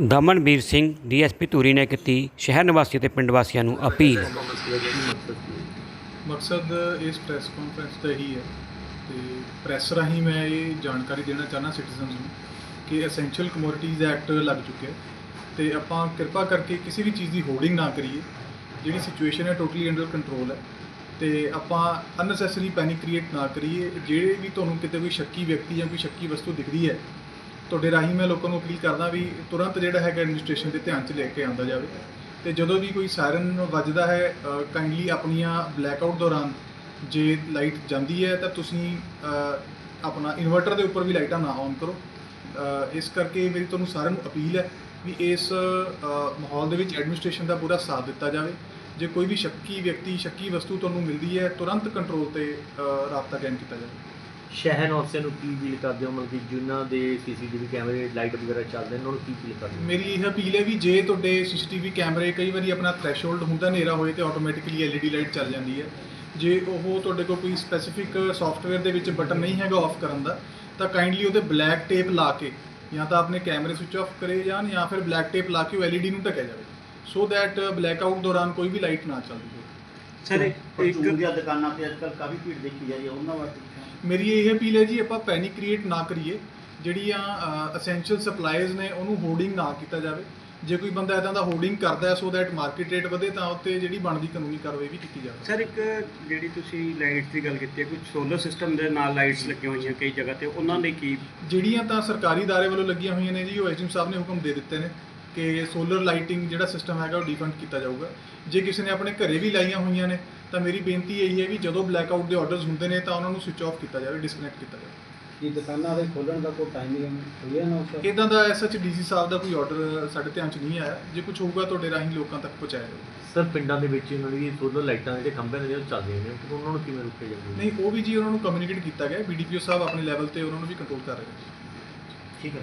Damanveer Singh, DSP Dhuri ਨੇ ਕੀਤੀ ਸ਼ਹਿਰ ਨਿਵਾਸੀ ਅਤੇ ਪਿੰਡ ਵਾਸੀਆਂ ਨੂੰ ਅਪੀਲ। ਮਕਸਦ ਇਸ ਪ੍ਰੈਸ ਕਾਨਫਰੰਸ ਦਾ ਹੀ ਹੈ ਤੇ ਪ੍ਰੈਸ ਰਾਹੀਂ ਮੈਂ ਇਹ ਜਾਣਕਾਰੀ ਦੇਣਾ ਚਾਹਨਾ ਸਿਟੀਜ਼ਨਸ ਨੂੰ ਕਿ ਐਸੈਂਸ਼ੀਅਲ ਕਮੋਡਿਟੀਜ਼ ਐਕਟ ਲੱਗ ਚੁੱਕਿਆ ਹੈ ਤੇ ਆਪਾਂ ਕਿਰਪਾ ਕਰਕੇ ਕਿਸੇ ਵੀ ਚੀਜ਼ ਦੀ ਹੋਰਡਿੰਗ ਨਾ ਕਰੀਏ, ਜਿਹੜੀ ਸਿਚੁਏਸ਼ਨ ਹੈ ਟੋਟਲੀ ਅੰਡਰ ਕੰਟਰੋਲ ਹੈ ਤੇ ਆਪਾਂ ਅਨਨੈਸੈਸਰੀ ਪੈਨਿਕ ਕ੍ਰੀਏਟ ਨਾ ਕਰੀਏ, ਜਿਹੜੇ ਵੀ ਤੁਹਾਨੂੰ ਕਿਤੇ ਕੋਈ ਸ਼ੱਕੀ ਵਿਅਕਤੀ ਜਾਂ ਕੋਈ ਸ਼ੱਕੀ ਵਸਤੂ ਦਿਖਦੀ ਹੈ ਤੁਹਾਡੇ ਰਾਹੀਂ ਮੈਂ ਲੋਕਾਂ ਨੂੰ ਅਪੀਲ ਕਰਦਾ ਵੀ ਤੁਰੰਤ ਜਿਹੜਾ ਹੈਗਾ ਐਡਮਿਨਿਸਟ੍ਰੇਸ਼ਨ ਦੇ ਧਿਆਨ 'ਚ ਲੈ ਕੇ ਆਂਦਾ ਜਾਵੇ। ਤੇ ਜਦੋਂ ਵੀ ਕੋਈ ਸਾਇਰਨ ਵੱਜਦਾ ਹੈ ਕਾਈਂਡਲੀ ਆਪਣੀਆਂ ਬਲੈਕਆਊਟ ਦੌਰਾਨ ਜੇ ਲਾਈਟ ਜਾਂਦੀ ਹੈ ਤਾਂ ਤੁਸੀਂ ਆਪਣਾ ਇਨਵਰਟਰ ਦੇ ਉੱਪਰ ਵੀ ਲਾਈਟਾਂ ਨਾ ਔਨ ਕਰੋ। ਇਸ ਕਰਕੇ ਮੇਰੀ ਤੁਹਾਨੂੰ ਸਾਰਿਆਂ ਨੂੰ ਅਪੀਲ ਹੈ ਵੀ ਇਸ ਮਾਹੌਲ ਦੇ ਵਿੱਚ ਐਡਮਿਨਿਸਟ੍ਰੇਸ਼ਨ ਦਾ ਪੂਰਾ ਸਾਥ ਦਿੱਤਾ ਜਾਵੇ। ਜੇ ਕੋਈ ਵੀ ਸ਼ੱਕੀ ਵਿਅਕਤੀ, ਸ਼ੱਕੀ ਵਸਤੂ ਤੁਹਾਨੂੰ ਮਿਲਦੀ ਹੈ, ਤੁਰੰਤ ਕੰਟਰੋਲ ਤੇ ਰਾਬਤਾ ਕਾਇਮ ਕੀਤਾ ਜਾਵੇ। ਸ਼ਹਿਰ ਨਿਵਾਸੀਆਂ ਨੂੰ ਕੀ ਅਪੀਲ ਕਰਦੇ ਹੋ? ਮਤਲਬ ਕਿ ਜਿਨ੍ਹਾਂ ਦੇ ਸੀਸੀਟੀਵੀ ਕੈਮਰੇ ਲਾਈਟ ਵਗੈਰਾ ਚੱਲਦੇ ਨੇ, ਉਹਨਾਂ ਨੂੰ ਕੀ ਅਪੀਲ ਕਰਦੇ ਹੋ? ਮੇਰੀ ਇਹ ਅਪੀਲ ਹੈ ਵੀ ਜੇ ਤੁਹਾਡੇ ਸੀਸੀਟੀਵੀ ਕੈਮਰੇ ਕਈ ਵਾਰੀ ਆਪਣਾ ਥ੍ਰੈਸ਼ੋਲਡ ਹੁੰਦਾ, ਹਨੇਰਾ ਹੋਏ ਤੇ ਆਟੋਮੈਟਿਕਲੀ ਐਲਈਡੀ ਲਾਈਟ ਚੱਲ ਜਾਂਦੀ ਹੈ। ਜੇ ਉਹ ਤੁਹਾਡੇ ਕੋਲ ਕੋਈ ਸਪੈਸੀਫਿਕ ਸੌਫਟਵੇਅਰ ਦੇ ਵਿੱਚ ਬਟਨ ਨਹੀਂ ਹੈਗਾ ਆਫ ਕਰਨ ਦਾ, ਤਾਂ ਕਾਈਂਡਲੀ ਉਹਦੇ ਬਲੈਕ ਟੇਪ ਲਾ ਕੇ ਜਾਂ ਤਾਂ ਆਪਣੇ ਕੈਮਰੇ ਸਵਿਚ ਆਫ ਕਰੇ ਜਾਣ ਜਾਂ ਫਿਰ ਬਲੈਕ ਟੇਪ ਲਾ ਕੇ ਉਹ ਐਲਈਡੀ ਨੂੰ ਢਕਿਆ ਜਾਵੇ। ਸੋ ਦੈਟ ਬਲੈਕ ਆਊਟ ਦੌਰਾਨ ਕੋਈ ਵੀ ਲਾਈਟ ਨਾ ਚੱਲਦੀ ਸਰ ਇੱਕ ਦੀਆਂ ਦੁਕਾਨਾਂ ਤੇ ਅੱਜਕੱਲ ਕਾਫੀ ਭੀੜ ਦੇਖੀ ਜਾ ਰਹੀ ਹੈ ਉਹਨਾਂ ਵਾਸਤੇ ਮੇਰੀ ਇਹ ਅਪੀਲ ਹੈ ਜੀ ਆਪਾਂ ਪੈਨਿਕ ਕ੍ਰੀਏਟ ਨਾ ਕਰੀਏ। ਜਿਹੜੀਆਂ ਅਸੈਂਸ਼ੀਅਲ ਸਪਲਾਈਜ਼ ਨੇ ਉਹਨੂੰ ਹੋਰਡਿੰਗ ਨਾ ਕੀਤਾ ਜਾਵੇ। ਜੇ ਕੋਈ ਬੰਦਾ ਇਦਾਂ ਦਾ ਹੋਰਡਿੰਗ ਕਰਦਾ ਹੈ ਸੋ ਦੈਟ ਮਾਰਕੀਟ ਰੇਟ ਵਧੇ ਤਾਂ ਉੱਤੇ ਜਿਹੜੀ ਬਣਦੀ ਕਾਨੂੰਨੀ ਕਾਰਵਾਈ ਵੀ ਕੀਤੀ ਜਾਵੇ। ਸਰ ਇੱਕ ਜਿਹੜੀ ਤੁਸੀਂ ਲਾਈਟਸ ਦੀ ਗੱਲ ਕੀਤੀ ਹੈ ਕੁਝ ਸੋਲਰ ਸਿਸਟਮ ਦੇ ਨਾਲ ਲਾਈਟਸ ਲੱਗੀਆਂ ਹੋਈਆਂ ਕਈ ਜਗ੍ਹਾ ਤੇ ਉਹਨਾਂ ਲਈ ਕੀ ਜਿਹੜੀਆਂ ਤਾਂ ਸਰਕਾਰੀ ਦਾਰੇ ਵੱਲੋਂ ਲੱਗੀਆਂ ਹੋਈਆਂ ਨੇ ਜੀ ਉਹ ਐਸਡੀਐਮ ਸਾਹਿਬ ਨੇ ਹੁਕਮ ਦੇ ਦਿੱਤੇ ਨੇ। ਕਿ ਸੋਲਰ ਲਾਈਟਿੰਗ ਜਿਹੜਾ ਸਿਸਟਮ ਹੈਗਾ ਉਹ ਡਿਫੰਡ ਕੀਤਾ ਜਾਊਗਾ। ਜੇ ਕਿਸੇ ਨੇ ਆਪਣੇ ਘਰੇ ਵੀ ਲਾਈਆਂ ਹੋਈਆਂ ਨੇ ਤਾਂ ਮੇਰੀ ਬੇਨਤੀ ਇਹੀ ਹੈ ਵੀ ਜਦੋਂ ਬਲੈਕਆਊਟ ਦੇ ਆਰਡਰਸ ਹੁੰਦੇ ਨੇ ਤਾਂ ਉਹਨਾਂ ਨੂੰ ਸਵਿਚ ਆਫ ਕੀਤਾ ਜਾਵੇ ਡਿਸਕਨੈਕਟ ਕੀਤਾ ਜਾਵੇ। ਕੀ ਦੁਕਾਨਾਂ ਦੇ ਖੋਲਣ ਦਾ ਕੋਈ ਟਾਈਮਿੰਗ ਹੋਈ ਨਾ ਉਸ ਇਦਾਂ ਦਾ ਐਸਐਚ ਡੀਸੀ ਸਾਹਿਬ ਦਾ ਕੋਈ ਆਰਡਰ ਸਾਡੇ ਧਿਆਨ 'ਚ ਨਹੀਂ ਆਇਆ। ਜੇ ਕੁਝ ਹੋਊਗਾ ਤੁਹਾਡੇ ਰਾਹੀਂ ਲੋਕਾਂ ਤੱਕ ਪਹੁੰਚਾਇਆ ਜਾਊਗਾ। ਸਰ ਪਿੰਡਾਂ ਦੇ ਵਿੱਚ ਉਹਨਾਂ ਦੀ ਸੋਲਰ ਲਾਈਟਾਂ ਦੇ ਜਿਹੜੇ ਖੰਭੇ ਨੇ ਉਹ ਚੱਲਦੀਆਂ ਨੇ। ਤੇ ਉਹਨਾਂ ਨੂੰ ਕਿਵੇਂ ਰੋਕਿਆ ਜਾਂਦਾ ਨਹੀਂ ਉਹ ਵੀ ਜੀ ਉਹਨਾਂ ਨੂੰ ਕਮਿਊਨੀਕੇਟ ਕੀਤਾ ਗਿਆ। ਬੀਡੀਪੀਓ ਸਾਹਿਬ ਆਪਣੇ ਲੈਵਲ ਤੇ ਉਹਨਾਂ ਨੂੰ ਵੀ ਕੰਟਰੋਲ ਕਰ ਰਹੇ ਨੇ। ਠੀਕ ਹੈ।